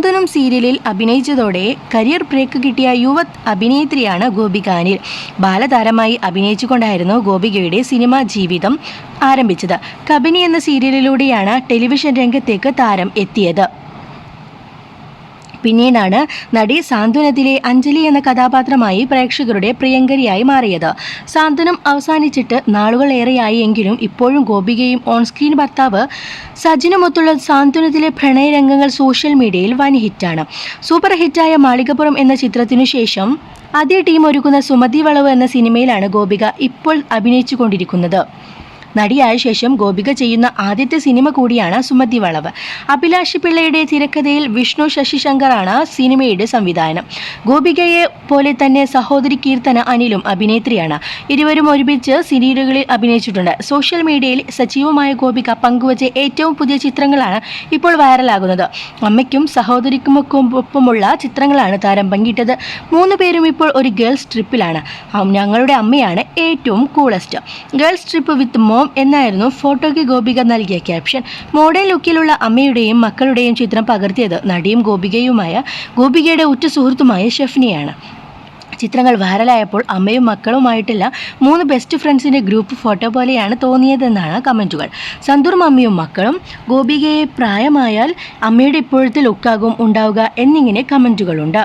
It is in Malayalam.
സാന്ത്വനം സീരിയലിൽ അഭിനയിച്ചതോടെ കരിയർ ബ്രേക്ക് കിട്ടിയ യുവ അഭിനേത്രിയാണ് ഗോപിക അനിൽ. ബാലതാരമായി അഭിനയിച്ചുകൊണ്ടായിരുന്നു ഗോപികയുടെ സിനിമാ ജീവിതം ആരംഭിച്ചത്. കബിനി എന്ന സീരിയലിലൂടെയാണ് ടെലിവിഷൻ രംഗത്തേക്ക് താരം എത്തിയത്. പിന്നീടാണ് നടി സാന്ത്വനത്തിലെ അഞ്ജലി എന്ന കഥാപാത്രമായി പ്രേക്ഷകരുടെ പ്രിയങ്കരിയായി മാറിയത്. സാന്ത്വനം അവസാനിച്ചിട്ട് നാളുകളേറെയായി എങ്കിലും ഇപ്പോഴും ഗോപികയും ഓൺ സ്ക്രീൻ ഭർത്താവ് സജിനുമൊത്തുള്ള സാന്ത്വനത്തിലെ പ്രണയരംഗങ്ങൾ സോഷ്യൽ മീഡിയയിൽ വൻ ഹിറ്റാണ് സൂപ്പർ ഹിറ്റായ മാളികപ്പുറം എന്ന ചിത്രത്തിനു ശേഷം അതേ ടീം ഒരുക്കുന്ന സുമതി വളവ് എന്ന സിനിമയിലാണ് ഗോപിക ഇപ്പോൾ അഭിനയിച്ചുകൊണ്ടിരിക്കുന്നത്. നടിയായ ശേഷം ഗോപിക ചെയ്യുന്ന ആദ്യത്തെ സിനിമ കൂടിയാണ് സുമതി വളവ്. അഭിലാഷ് പിള്ളയുടെ തിരക്കഥയിൽ വിഷ്ണു ശശിശങ്കറാണ് സിനിമയുടെ സംവിധാനം. ഗോപികയെ പോലെ തന്നെ സഹോദരി കീർത്തന അനിലും അഭിനേത്രിയാണ്. ഇരുവരും ഒരുമിച്ച് സിനിമകളിൽ അഭിനയിച്ചിട്ടുണ്ട്. സോഷ്യൽ മീഡിയയിൽ സജീവമായ ഗോപിക പങ്കുവച്ച ഏറ്റവും പുതിയ ചിത്രങ്ങളാണ് ഇപ്പോൾ വൈറലാകുന്നത്. അമ്മയ്ക്കും സഹോദരിക്കുമൊപ്പമുള്ള ചിത്രങ്ങളാണ് താരം പങ്കിട്ടത്. മൂന്ന് പേരും ഇപ്പോൾ ഒരു ഗേൾസ് ട്രിപ്പിലാണ്. ഞങ്ങളുടെ അമ്മയാണ് ഏറ്റവും coolest. Girls trip with mom എന്നായിരുന്നു ഫോട്ടോയ്ക്ക് ഗോപിക നൽകിയ ക്യാപ്ഷൻ. മോഡേൺ ലുക്കിലുള്ള അമ്മയുടെയും മക്കളുടെയും ചിത്രം പകർത്തിയത് നടിയും ഗോപികയുമായ ഗോപികയുടെ ഉറ്റ സുഹൃത്തുമായ ഷെഫ്നിയാണ്. ചിത്രങ്ങൾ വൈറലായപ്പോൾ അമ്മയും മക്കളുമായിട്ടില്ല മൂന്ന് ബെസ്റ്റ് ഫ്രണ്ട്സിന്റെ ഗ്രൂപ്പ് ഫോട്ടോ പോലെയാണ് തോന്നിയതെന്നാണ് കമന്റുകൾ സന്തൂർ മമ്മിയും മക്കളും ഗോപികയെ പ്രായമായാൽ അമ്മയുടെ ഇപ്പോഴത്തെ ലുക്കാകും ഉണ്ടാവുക എന്നിങ്ങനെ കമന്റുകളുണ്ട്